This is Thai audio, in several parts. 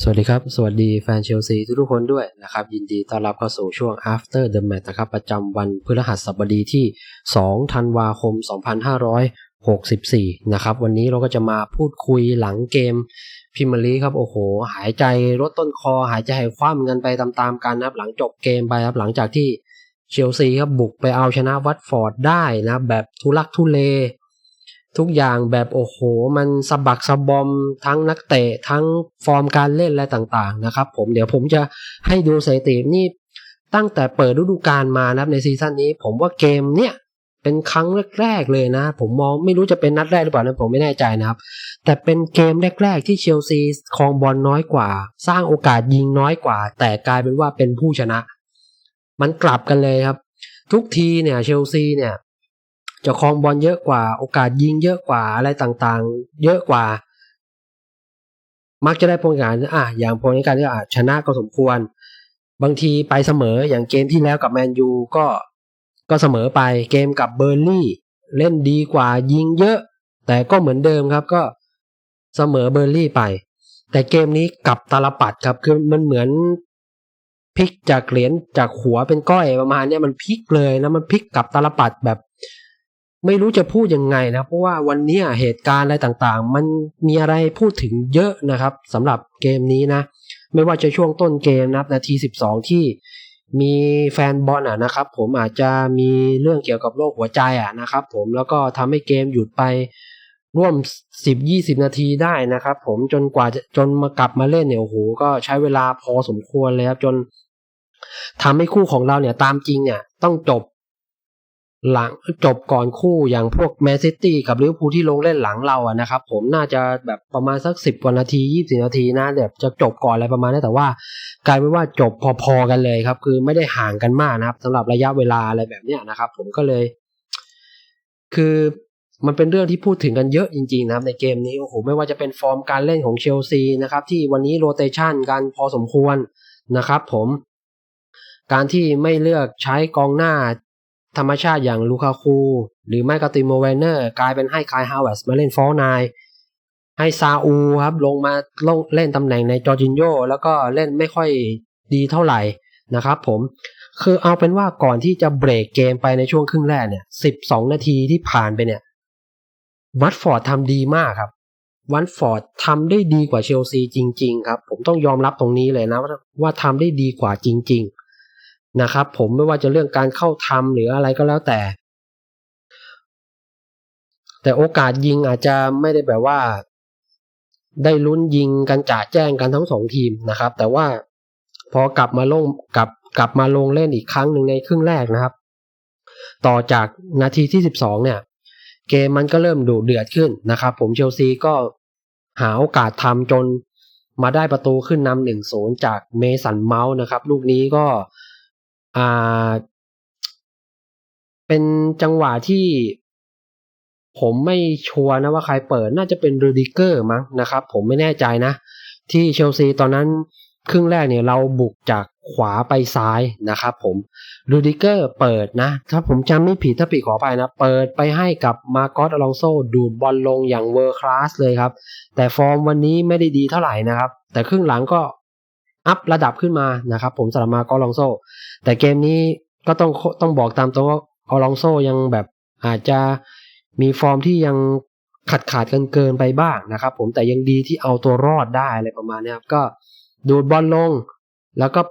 สวัสดีครับ สวัสดีแฟนเชลซีทุกๆคนด้วยนะครับ ยินดีต้อนรับเข้าสู่ช่วง after the match นะครับ ประจำวันพฤหัสบดีที่ 2 ธันวาคม 2564 นะครับ วันนี้เราก็จะมาพูดคุยหลังเกมพิมลีครับ โอ้โห หายใจรถต้นคอ หายใจหายคว่ำกันไปตามๆกันนะครับ หลังจบเกมไปครับ หลังจากที่เชลซีครับบุกไปเอาชนะวัตฟอร์ดได้นะ แบบทุลักทุเล ทุกอย่างแบบโอ้โห มันสะบักสะบอมทั้งนักเตะทั้งฟอร์มการเล่นอะไรต่างๆนะครับ ผมเดี๋ยวผมจะให้ดูสถิตินี่ตั้งแต่เปิดฤดูกาลมานะครับในซีซั่นนี้ ผมว่าเกมเนี่ยเป็นครั้งแรกๆเลยนะ ผมมองไม่รู้จะเป็นนัดแรกหรือเปล่านะผมไม่แน่ใจนะครับ แต่เป็นเกมแรกๆที่เชลซีครองบอลน้อยกว่า สร้างโอกาสยิงน้อยกว่า แต่กลายเป็นว่าเป็นผู้ชนะ มันกลับกันเลยครับ ทุกทีเนี่ยเชลซีเนี่ย จะครองบอลเยอะกว่า โอกาสยิงเยอะกว่าอะไรต่างๆ เยอะกว่า มักจะได้ผลงานอะอย่างผลงานที่อะชนะก็สมควร บางทีไปเสมออย่างเกมที่แล้วกับแมนยูก็ก็เสมอไปเกมกับเบอร์ลี่เล่นดีกว่ายิงเยอะ แต่ก็เหมือนเดิมครับก็เสมอเบอร์ลี่ไป แต่เกมนี้กลับตาลปัดครับคือมันเหมือนพลิกจากเหรียญจากหัวเป็นก้อยประมาณนี้มันพลิกเลยนะมันพลิกกลับตาลปัดแบบ ไม่รู้จะพูดยังไงนะเพราะว่าวันนี้เหตุการณ์อะไรต่างๆ มันมีอะไรพูดถึงเยอะนะครับสำหรับเกมนี้นะ ไม่ว่าจะช่วงต้นเกมนะครับนาที 12 ที่มีแฟนบอลอะนะครับ ผมอาจจะมีเรื่องเกี่ยวกับโรคหัวใจอะนะครับ ผมแล้วก็ทำให้เกมหยุดไปร่วม 10-20 นาทีได้นะครับ ผมจนกว่าจะจนมากลับมาเล่นเนี่ยโอ้โหก็ใช้เวลาพอสมควรเลยครับจนทำให้คู่ของเราเนี่ยตามจริงเนี่ยต้องจบ หลังจบก่อนคู่อย่างพวกแมนซิตี้กับลิเวอร์พูลที่ลงเล่นหลังเราอะนะครับผมน่าจะแบบประมาณสักสิบกว่านาทียี่สิบนาทีนะเดี๋ยวจะจบก่อนอะไรประมาณนี้แต่ว่ากลายเป็นว่าจบพอๆกันเลยครับ คือไม่ได้ห่างกันมากนะครับสำหรับระยะเวลาอะไรแบบเนี้ยนะครับ ผมก็เลย คือมันเป็นเรื่องที่พูดถึงกันเยอะจริงๆนะครับในเกมนี้โอ้โหไม่ว่าจะเป็นฟอร์มการเล่นของเชลซีนะครับที่วันนี้โรเตชันกันพอสมควรนะครับ ผม การที่ไม่เลือกใช้กองหน้า ธรรมชาติอย่างลูคาคู หรือไม่ก็ติโมเวนเนอร์กลายเป็นให้คายฮาวเวสมาเล่นฟอลนายให้ซาอูครับลงมาลงเล่นตำแหน่งในจอร์จินโยแล้วก็เล่นไม่ค่อยดีเท่าไหร่นะครับผมคือเอาเป็นว่าก่อนที่จะเบรกเกมไปในช่วงครึ่งแรกเนี่ยสิบสองนาทีที่ผ่านไปเนี่ยวัตฟอร์ดทำดีมากครับวัตฟอร์ดทำได้ดีกว่าเชลซีจริง ๆ ครับ ผมต้องยอมรับตรงนี้เลยนะว่าทำได้ดีกว่าจริง ๆ นะครับ ผมไม่ว่าจะเรื่องการเข้าทำหรืออะไรก็แล้วแต่ แต่โอกาสยิงอาจจะไม่ได้แบบว่า ได้ลุ้นยิงกันจ่าแจ้งกันทั้งสองทีมนะครับ แต่ว่าพอกลับมาลงกลับกลับมาลงเล่นอีกครั้งหนึ่งในครึ่งแรกนะครับ ต่อจากนาทีที่สิบสองเนี่ย เกมมันก็เริ่มดุเดือดขึ้นนะครับ ผมเชลซีก็หาโอกาสทำจนมาได้ประตูขึ้นนำหนึ่งศูนย์จากเมสันเมาส์นะครับ ลูกนี้ก็ อ่า เป็นจังหวะที่ผมไม่ชัวร์นะว่าใครเปิดน่าจะเป็นรูดิเกอร์มั้งนะครับ ผมไม่แน่ใจนะ ที่เชลซีตอนนั้นครึ่งแรกเนี่ยเราบุกจากขวาไปซ้ายนะครับผมรูดิเกอร์เปิดนะ ถ้าผมจำไม่ผิดถ้าผิดขอไปนะ เปิดไปให้กับมาโกสอลองโซดูดบอลลงอย่างเวอร์คลาสเลยครับ แต่ฟอร์มวันนี้ไม่ได้ดีเท่าไหร่นะครับ แต่ครึ่งหลังก็ อัพระดับขึ้นมานะครับผมสำหรับมาโกสอลองโซ แต่เกมนี้ก็ต้องต้องบอกตามตรงว่าอลองโซยังแบบอาจจะมีฟอร์มที่ยังขาดขาดกันเกินไปบ้างนะครับผมแต่ยังดีที่เอาตัวรอดได้อะไรประมาณนี้ครับก็ดูดบอลลง แล้วก็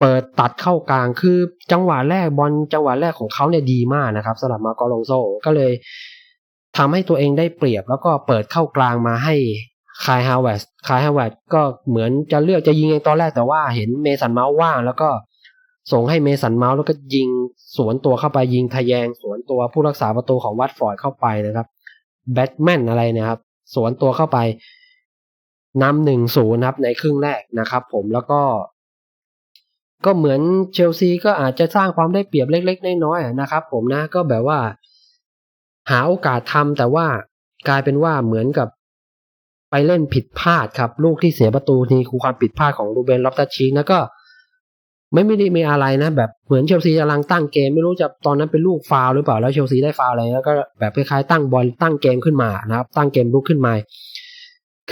เปิดตัดเข้ากลางคือจังหวะแรกบอลจังหวะแรกของเขาเนี่ยดีมากนะครับสำหรับมาโกลองโซก็เลยทำให้ตัวเองได้เปรียบแล้วก็เปิดเข้ากลางมาให้ คายฮาวเวสคายฮาวเวสก็เหมือนจะเลือกจะยิงเองตอนแรกแต่ว่าเห็นเมสันเมาส์ว่างแล้วก็ส่งให้เมสันเมาส์แล้วก็ยิงสวนตัวเข้าไปยิงทะแยง สวนตัวผู้รักษาประตูของวัตฟอร์ดเข้าไปนะครับแบทแมนอะไรนี่ยครับ สวนตัวเข้าไปนำหนึ่งศูนย์ครับในครึ่งแรกนะครับ ผมแล้วก็ ก็เหมือนเชลซีก็อาจจะสร้างความได้เปรียบเล็ก ๆ น้อยๆนะครับ ผมนะก็แบบว่า หาโอกาสทำแต่ว่ากลายเป็นว่าเหมือนกับ ไปเล่นผิดพลาดครับ ลูกที่เสียประตูนี่คือความผิดพลาดของรูเบนล็อบตัชชีกแล้วก็ ไม่ไม่ได้มีอะไรนะ แบบเหมือนเชลซีกำลังตั้งเกม ไม่รู้จะตอนนั้นเป็นลูกฟาวหรือเปล่าแล้วเชลซีได้ฟาวอะไรแล้วก็แบบคล้ายๆตั้งบอลตั้งเกมขึ้นมานะครับ ตั้งเกมลุกขึ้นมา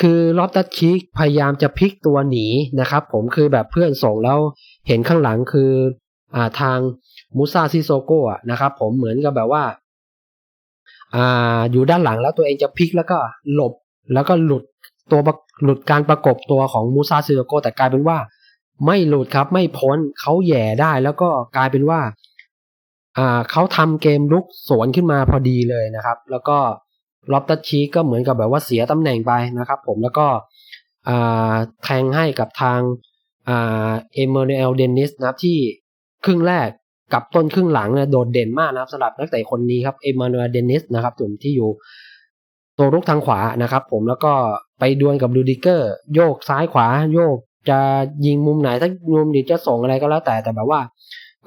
คือลอฟตัสชีกพยายามจะพลิกตัวหนีนะครับ ผมคือแบบเพื่อนส่งแล้วเห็นข้างหลังคืออ่าทางมูซาซิโซโกะนะครับ ผมเหมือนกับแบบว่าอ่าอยู่ด้านหลังแล้วตัวเองจะพลิกแล้วก็หลบ แล้วก็หลุดตัวหลุดการประกบตัวของมูซาซิโซโกแต่กลายเป็นว่า ไม่หลุดครับไม่พ้นเขาแย่ได้แล้วก็กลายเป็นว่าอ่าเขาทำเกมลุกสวนขึ้นมาพอดีเลยนะครับ แล้วก็ลอฟตัชชีก็เหมือนกับแบบว่าเสียตำแหน่งไปนะครับ ผมแล้วก็อ่าแทงให้กับทางอ่าเอเมอร์เอลเดนิสนะครับที่ครึ่งแรกกับต้นครึ่งหลังเนี่ยโดดเด่นมากนะครับสำหรับนักเตะคนนี้ครับเอเมอร์เดนิสนะครับส่วนที่อยู่ ตัวรุกทางขวานะครับ ผมแล้วก็ไปดวลกับลูดิเกอร์ โยกซ้ายขวา โยกจะยิงมุมไหนถ้ามุมดีจะส่งอะไรก็แล้วแต่แต่แบบว่า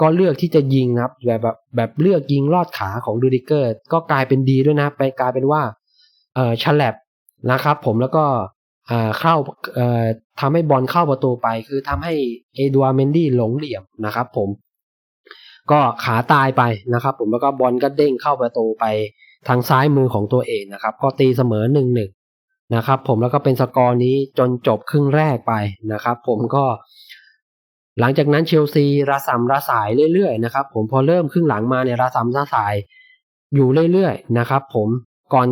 ก็เลือกที่จะยิงนะครับ แบบแบบแบบเลือกยิงลอดขาของดูดิเกอร์ ก็กลายเป็นดีด้วยนะไปกลายเป็นว่าเออฉลับนะครับ ผมแล้วก็อ่าเข้าเอ่อทำให้บอลเข้าประตูไป คือทำให้เอดัวเมนดี้หลงเหลี่ยมนะครับ ผม ก็ขาตายไปนะครับ ผมแล้วก็บอลก็เด้งเข้าประตูไป ทางซ้ายมือของตัวเองนะครับ ก็ตีเสมอหนึ่งหนึ่งนะครับผมแล้วก็เป็นสกอร์นี้จนจบครึ่งแรกไปนะครับ ผมก็ หลังจากนั้นเชลซีระสำระสายเรื่อยๆนะครับ ผมพอเริ่มครึ่งหลังมาเนี่ยระสำระสายอยู่เรื่อยๆนะครับ ผมก่อน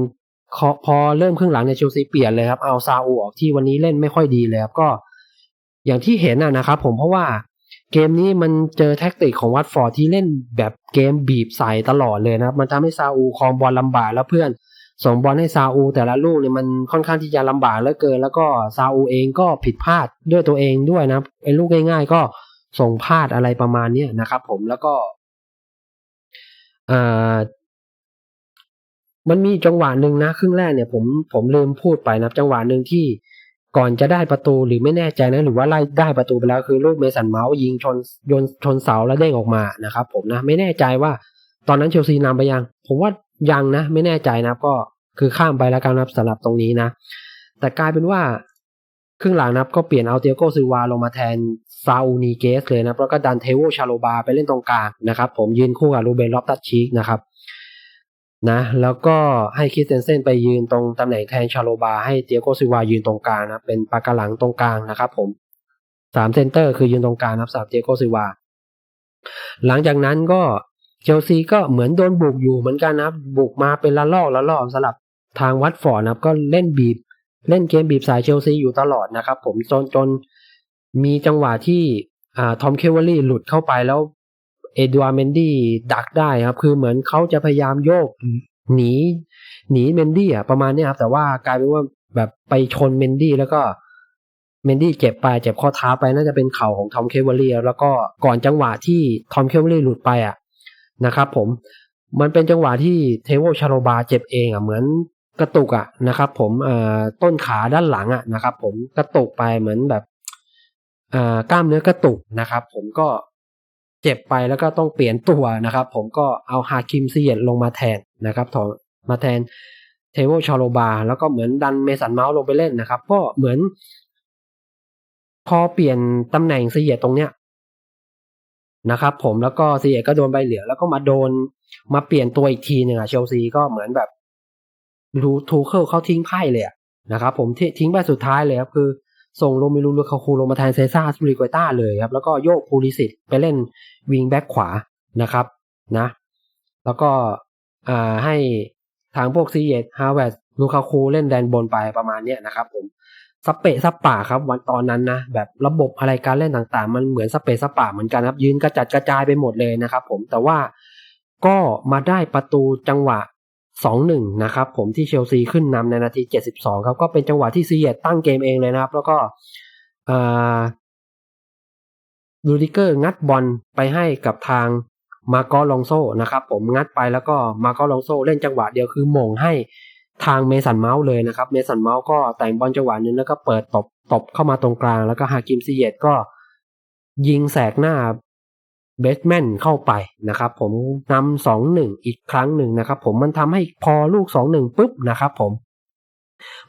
พอเริ่มครึ่งหลังเนี่ยเชลซีเปลี่ยนเลยครับเอาซาอูออกที่วันนี้เล่นไม่ค่อยดีเลยครับก็อย่างที่เห็นนะครับ ผมเพราะว่า เกมนี้มันเจอแท็กติกของวัตฟอร์ดที่เล่นแบบเกมบีบใส่ตลอดเลยนะครับ มันทำให้ซาอูคองบอลลำบากแล้วเพื่อนส่งบอลให้ซาอู แต่ละลูกเนี่ยมันค่อนข้างที่จะลำบากเหลือเกิน แล้วก็ซาอูเองก็ผิดพลาดด้วยตัวเองด้วยนะไอ้ลูกง่ายๆก็ส่งพลาดอะไรประมาณนี้นะครับ ผมแล้วก็อ่ามันมีจังหวะหนึ่งนะครึ่งแรกเนี่ย ผมผมลืมพูดไปนะจังหวะหนึ่งที่ ก่อนจะได้ประตูหรือไม่แน่ใจนะหรือว่าไล่ได้ประตูไปแล้วคือลูกเมสันเมาส์ยิงชนโยนชนเสาแล้วเด้งออกมานะครับ ผมนะไม่แน่ใจว่าตอนนั้นเชลซีนำไปยัง ผมว่ายังนะ ไม่แน่ใจนะก็คือข้ามไปแล้วกันนะสำหรับตรงนี้นะ แต่กลายเป็นว่าครึ่งหลังนะครับก็เปลี่ยนเอาเตียโกซิวาลงมาแทนซาอูนีเกสเลยนะแล้วก็ดันเทโวชาโลบาไปเล่นตรงกลางนะครับ ผมยืนคู่กับรูเบนลอฟตัชชีกนะครับ นะแล้วก็ให้คิสเตนเซนไปยืนตรงตำแหน่งแทนชาโลบา ให้เตียโกซิวายืนตรงกลางนะเป็นปากกหลังตรงกลางนะครับผมสามเซนเตอร์คือยืนตรงกลางนะครับสำหรับเตียโกซิวา หลังจากนั้นก็เชลซีก็เหมือนโดนบุกอยู่เหมือนกันนะครับ บุกมาเป็นละลอกละลอกสลับทางวัตฟอร์ดนะครับ ก็เล่นบีบ เล่นเกมบีบสายเชลซีอยู่ตลอดนะครับ ผมจนจนมีจังหวะที่อ่าทอมเคเวอรี่หลุดเข้าไปแล้ว เอดัวเมนดี้ดักได้ครับ คือเหมือนเขาจะพยายามโยกหนีหนีเมนดี้อะประมาณนี้ครับแต่ว่ากลายเป็นว่าแบบไปชนเมนดี้แล้วก็เมนดี้เจ็บไปเจ็บข้อเท้าไปน่าจะเป็นเข่าของทอมเคเวอรี่แล้วก็ก่อนจังหวะที่ทอมเคเวอรี่หลุดไปอะนะครับผมมันเป็นจังหวะที่เทโวชาโรบาเจ็บเองอะเหมือนกระตุกอะนะครับผมเอ่อต้นขาด้านหลังอะนะครับผมกระตุกไปเหมือนแบบอ่ากล้ามเนื้อกระตุกนะครับ ผมก็เจ็บไปแล้วก็ต้องเปลี่ยนตัวนะครับ ผมก็เอาฮาคิมซีเยตลงมาแทนนะครับถอมาแทนเทโวชาโรบา แล้วก็เหมือนดันเมสันเมาส์ลงไปเล่นนะครับ ก็เหมือน พอเปลี่ยนตำแหน่งซีเยตตรงเนี้ยนะครับ ผมแล้วก็ซีเอก็โดนใบเหลืองแล้วก็มาโดนมาเปลี่ยนตัวอีกทีหนึ่งอะเชลซีก็เหมือนแบบรูทูเคิลเขาทิ้งไพ่เลยนะครับ ผมทิ้งไปสุดท้ายเลยครับคือ ส่งโรมิลูลูคาคูลงมาแทนเซซ่าสปริกวยต้าเลยครับ แล้วก็โยกพูลิสิตไปเล่นวิงแบ็กขวานะครับนะ แล้วก็ให้ทางพวกซีเอฮาวเวร์ลูคาคูเล่นแดนบนไปประมาณเนี้ยนะครับผมสเปะสป่าครับ วันตอนนั้นนะแบบระบบอะไรการเล่นต่างๆ มันเหมือนสเปะสป่าเหมือนกันครับ ยืนกระจัดกระจายไปหมดเลยนะครับผมแต่ว่าก็มาได้ประตูจังหวะ สองหนึ่งนะครับผมที่เชลซีขึ้นนำในนาทีเจ็ดสิบสองครับ ก็เป็นจังหวะที่ซีเอตตั้งเกมเองเลยนะครับ แล้วก็ลูดิเกอร์งัดบอลไปให้กับทางมาโกลองโซนะครับ ผมงัดไปแล้วก็มาโกลองโซเล่นจังหวะเดียวคือมงให้ทางเมสันเมาส์เลยนะครับ เมสันเมาส์ก็แต่งบอลจังหวะนึงแล้วก็เปิดตบตบเข้ามาตรงกลาง แล้วก็ฮากิมซีเยตก็ยิงแสกหน้า เบสแมนเข้าไปนะครับผมนำสองหนึ่งอีกครั้งหนึ่งนะครับผมมันทำให้พอลูกสองหนึ่งปุ๊บนะครับผม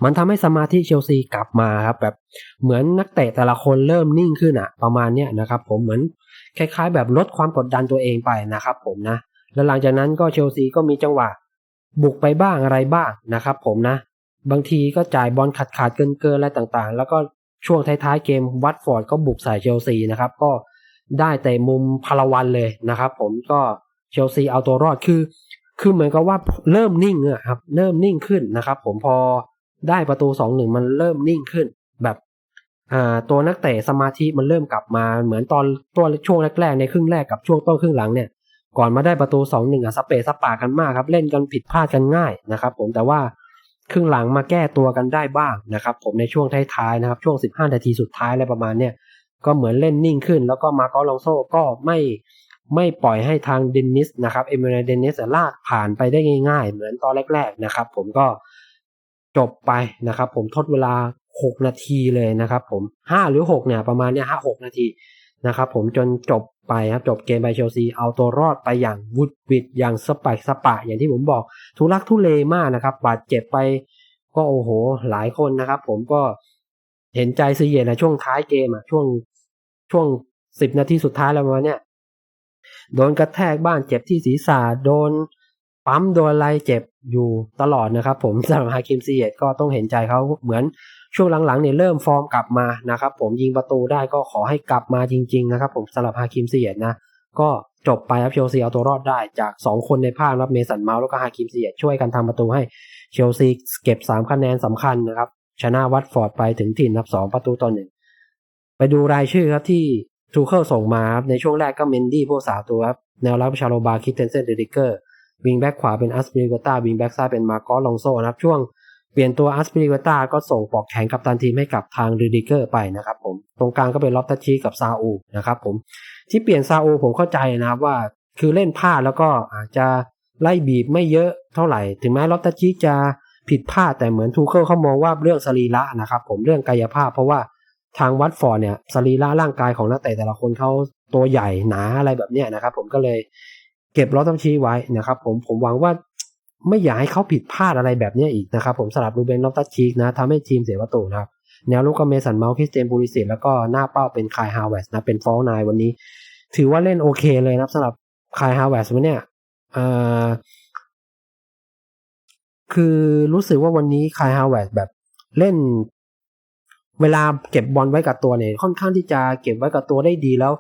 มันทำให้สมาธิเชลซีกลับมาครับแบบเหมือนนักเตะแต่ละคนเริ่มนิ่งขึ้นอะประมาณเนี้ยนะครับผมเหมือนคล้ายๆ แบบลดความกดดันตัวเองไปนะครับผมนะแล้วหลังจากนั้นก็เชลซีก็มีจังหวะบุกไปบ้างอะไรบ้างนะครับผมนะ บางทีก็จ่ายบอลขาดขาดเกินเกินอะไรต่างๆ แล้วก็ช่วงท้ายๆเกมวัตฟอร์ดก็บุกใส่เชลซีนะครับ ก็ ได้แต่มุมพลวันเลยนะครับ ผมก็เชลซีเอาตัวรอดคือ คือเหมือนกับว่าเริ่มนิ่งอะครับเริ่มนิ่งขึ้นนะครับ ผมพอได้ประตูสองหนึ่งมันเริ่มนิ่งขึ้น แบบอ่าตัวนักเตะสมาธิมันเริ่มกลับมาเหมือนตอนตัวช่วงแรกๆในครึ่งแรกกับช่วงต้นครึ่งหลังเนี่ย ก่อนมาได้ประตูสองหนึ่งอะสเปซสปากันมากครับ เล่นกันผิดพลาดกันง่ายนะครับ ผมแต่ว่าครึ่งหลังมาแก้ตัวกันได้บ้างนะครับ ผมในช่วงท้ายๆนะครับ ช่วง 15 นาทีสุดท้ายอะไรประมาณเนี้ย ก็เหมือนเล่นนิ่งขึ้น แล้วก็มาโกลองโซก็ไม่ไม่ปล่อยให้ทางเดนนิสนะครับเอเมเรเดนนิสลากผ่านไปได้ง่าย ๆ เหมือนตอนแรก ๆนะครับ ผมก็จบไปนะครับ ผมทดเวลา 6 นาทีเลยนะครับ ผม 5 หรือ 6 เนี่ยประมาณเนี้ยห้าหกนาทีนะครับผมจนจบไปครับจบเกมไปเชลซีเอาตัวรอดไปอย่างวุดวิดอย่างสปายสปะ อย่างที่ผมบอกทุลักทุเลมากนะครับ บาดเจ็บไปก็โอ้โหหลายคนนะครับ ผมก็เห็นใจซีเยนะช่วงท้ายเกมอะช่วง ช่วงสิบนาทีสุดท้ายแล้วมาเนี่ยโดนกระแทกบ้านเจ็บที่ศีรษะโดนปั๊มโดนอะไรเจ็บอยู่ตลอดนะครับ ผมสำหรับฮาคิมซีเยตก็ต้องเห็นใจเขาเหมือนช่วงหลังๆเนี่ยเริ่มฟอร์มกลับมานะครับ ผมยิงประตูได้ก็ขอให้กลับมาจริง ๆ นะครับ ผมสำหรับฮาคิมซีเยตนะก็จบไปครับเชลซีเอาตัวรอดได้จาก 2 คนในภาครับเมสันเมาส์แล้วก็ฮาคิมซีเยตช่วยกันทำประตูให้เชลซีเก็บ 3 คะแนนสำคัญนะครับ ชนะวัตฟอร์ดไปถึงถิ่นนับ 2 ประตูต่อหนึ่ง ไปดูรายชื่อครับที่ทูเคิลส่งมาครับในช่วงแรกก็เมนดี้ผู้สาวตัวครับแนวรับชาโลบาคิเทนเซนเดริเกอร์วิงแบ็กขวาเป็นอัสปริกตาวิงแบ็กซ้ายเป็นมาร์กอสลองโซนะครับช่วงเปลี่ยนตัวอัสปริกตาก็ส่งปอกแขนกับตันทีมให้กับทางริดิเกอร์ไปนะครับผมตรงกลางก็เป็นล็อบตัชชีกับซาอูนะครับผมที่เปลี่ยนซาอูผมเข้าใจนะครับว่าคือเล่นพลาดแล้วก็อาจจะไล่บีบไม่เยอะเท่าไหร่ ถึงแม้ล็อบตัชชีจะผิดพลาดแต่เหมือนทูเคิลเขามองว่าเรื่องสรีระนะครับผมเรื่องกายภาพเพราะว่า ทางวัตฟอร์ดเนี่ยสรีระร่างกายของนักเตะแต่ละคนเขาตัวใหญ่หนาอะไรแบบเนี้ยนะครับ ผมก็เลยเก็บล็อบตัชชีไว้นะครับ ผมผมหวังว่าไม่อยากให้เขาผิดพลาดอะไรแบบนี้อีกนะครับ ผมสลับรูเบนล็อบตัชชีนะทำให้ทีมเสียประตูนะครับ แนวลุกก็เมสันเมาส์คริสเตนบูริสิตแล้วก็หน้าเป้าเป็นคายฮาวเวสนะเป็นฟอลนายวันนี้ ถือว่าเล่นโอเคเลยนะสำหรับคายฮาวเวสวันเนี้ยคือรู้สึกว่าวันนี้คายฮาวเวสแบบเล่น เวลาเก็บบอลไว้กับตัวเนี่ยค่อนข้างที่จะเก็บไว้กับตัวได้ดีแล้ว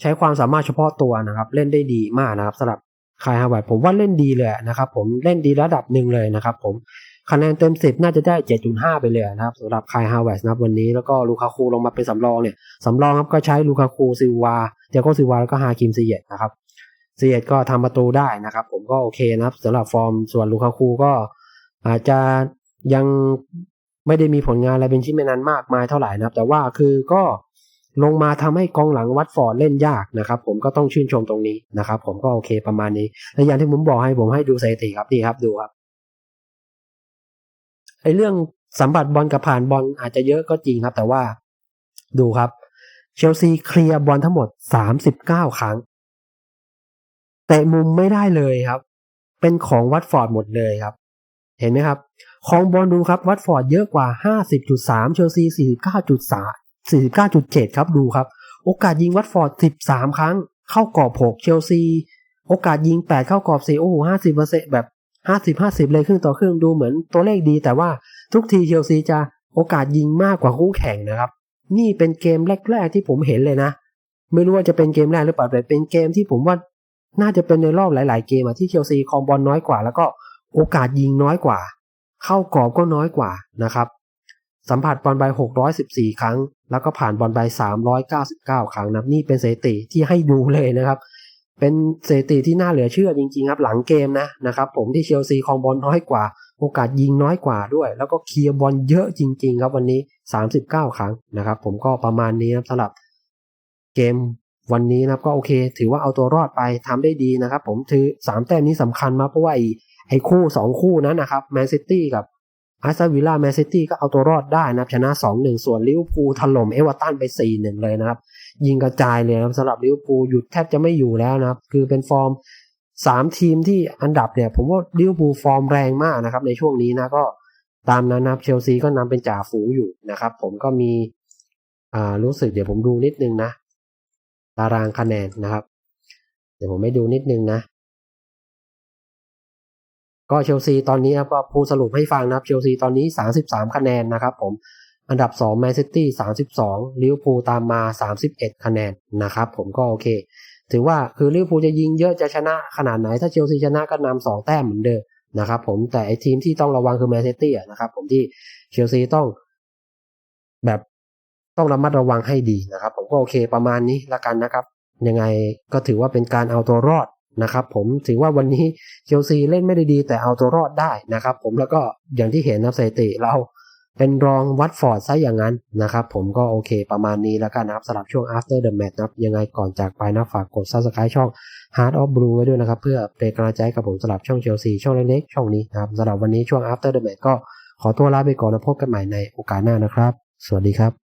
ใช้ความสามารถเฉพาะตัวนะครับ เล่นได้ดีมากนะครับสำหรับคายฮาวเวสผมว่าเล่นดีเลยนะครับ ผมเล่นดีระดับหนึ่งเลยนะครับผมคะแนนเต็มสิบน่าจะได้เจ็ดจุดห้าไปเลยนะครับสำหรับคายฮาวเวสนะครับวันนี้แล้วก็ลูคาคูลงมาเป็นสำรองเนี่ยสำรองครับก็ใช้ลูคาคูซิวาเดียโกซิวาแล้วก็ฮาคิมซีเยตนะครับซีเยตก็ทำประตูได้นะครับ ผมก็โอเคนะครับสำหรับฟอร์มส่วนลูคาคูก็อาจจะยัง ไม่ได้มีผลงานอะไรเป็นชิ้นเป็นนันมากมายเท่าไหร่นะครับ แต่ว่าคือก็ลงมาทำให้กองหลังวัดฟอร์ดเล่นยากนะครับ ผมก็ต้องชื่นชมตรงนี้นะครับ ผมก็โอเคประมาณนี้และอย่างที่ผมบอกให้ผมให้ดูสถิติครับดีครับดูครับไอเรื่องสัมผัสบอลกับผ่านบอลอาจจะเยอะก็จริงครับ แต่ว่าดูครับ เชลซีเคลียร์บอลทั้งหมด 39 ครั้ง แต่มุมไม่ได้เลยครับ เป็นของวัตฟอร์ดหมดเลยครับ เห็นไหมครับ ของบอลดูครับวัตฟอร์ดเยอะกว่า 50.3 เชลซี 49.3 49.7 ครับดูครับ โอกาสยิงวัตฟอร์ด 13 ครั้ง เข้ากรอบ 6 เชลซี โอกาสยิง 8 เข้ากรอบ4โอ้โห50%แบบห้าสิบห้าสิบเลยครึ่งต่อครึ่งดูเหมือนตัวเลขดี แต่ว่าทุกทีเชลซีจะโอกาสยิงมากกว่าคู่แข่งนะครับ นี่เป็นเกมแรก ๆ ที่ผมเห็นเลยนะ ไม่รู้ว่าจะเป็นเกมแรกหรือเปล่าแต่เป็นเกมที่ผมว่าน่าจะเป็นในรอบหลาย ๆ เกมอะที่เชลซีคอมบอลน้อยกว่า แล้วก็โอกาสยิงน้อยกว่า เข้ากรอบก็น้อยกว่านะครับ สัมผัสบอลไป614 ครั้ง แล้วก็ผ่านบอลไป399 ครั้งนะนี่เป็นสถิติที่ให้ดูเลยนะครับ เป็นสถิติที่น่าเหลือเชื่อจริงๆครับหลังเกมนะนะครับ ผมที่เชลซีคองบอลน้อยกว่า โอกาสยิงน้อยกว่าด้วย แล้วก็เคลียร์บอลเยอะจริง ๆ ครับวันนี้ 39 ครั้งนะครับ ผมก็ประมาณนี้นะสำหรับเกมวันนี้นะก็โอเค ถือว่าเอาตัวรอดไปทำได้ดีนะครับ ผมถือสามแต้มนี้สำคัญมากเพราะว่า ไอ้คู่สองคู่นั้นนะครับแมนซิตี้กับอาร์เซนวิลล่าแมนซิตี้ก็เอาตัวรอดได้นะครับ ชนะ 2-1 ส่วนลิเวอร์พูลถล่มเอเวอร์ตันไป 4-1 เลยนะครับ ยิงกระจายเลยครับสำหรับลิเวอร์พูลหยุดแทบจะไม่อยู่แล้วนะครับ คือเป็นฟอร์ม 3 ทีมที่อันดับเนี่ย ผมว่าลิเวอร์พูลฟอร์มแรงมากนะครับ ในช่วงนี้นะก็ตามนั้นนะครับเชลซีก็นำเป็นจ่าฝูงอยู่นะครับ ผมก็มีอ่ารู้สึกเดี๋ยวผมดูนิดนึงนะ ตารางคะแนนนะครับ เดี๋ยวผมไม่ดูนิดนึงนะ ก็เชลซีตอนนี้ครับก็พูดสรุปให้ฟังนะครับเชลซีตอนนี้ 33 คะแนนนะครับผมอันดับ2แมนซิตี้32ลิเวอร์พูลตามมา 31 คะแนนนะครับผมก็โอเค ถือว่าคือลิเวอร์พูลจะยิงเยอะจะชนะขนาดไหน ถ้าเชลซีชนะก็นำสองแต้มเหมือนเดิมนะครับผมแต่ไอทีมที่ต้องระวังคือแมนซิตี้นะครับผมที่เชลซีต้องแบบต้องระมัดระวังให้ดีนะครับ ผมก็โอเคประมาณนี้ละกันนะครับ ยังไงก็ถือว่าเป็นการเอาตัวรอด นะครับผมถือว่าวันนี้เชลซีเล่นไม่ได้ดีแต่เอาตัวรอดได้นะครับผมแล้วก็อย่างที่เห็นนะสถิติเราเป็นรองวัตฟอร์ดซะอย่างนั้นนะครับผมก็โอเคประมาณนี้แล้วกันนะครับสำหรับช่วง after the match นะครับยังไงก่อนจากไปนะฝากกด subscribe ช่อง Heart of Blue ไว้ด้วยนะครับ เพื่อเป็นกำลังใจกับผมสำหรับช่องเชลซีช่องเล็กๆช่องนี้นะครับสำหรับวันนี้ช่วง after the match ก็ขอตัวลาไปก่อนนะพบกันใหม่ในโอกาสหน้านะครับ สวัสดีครับ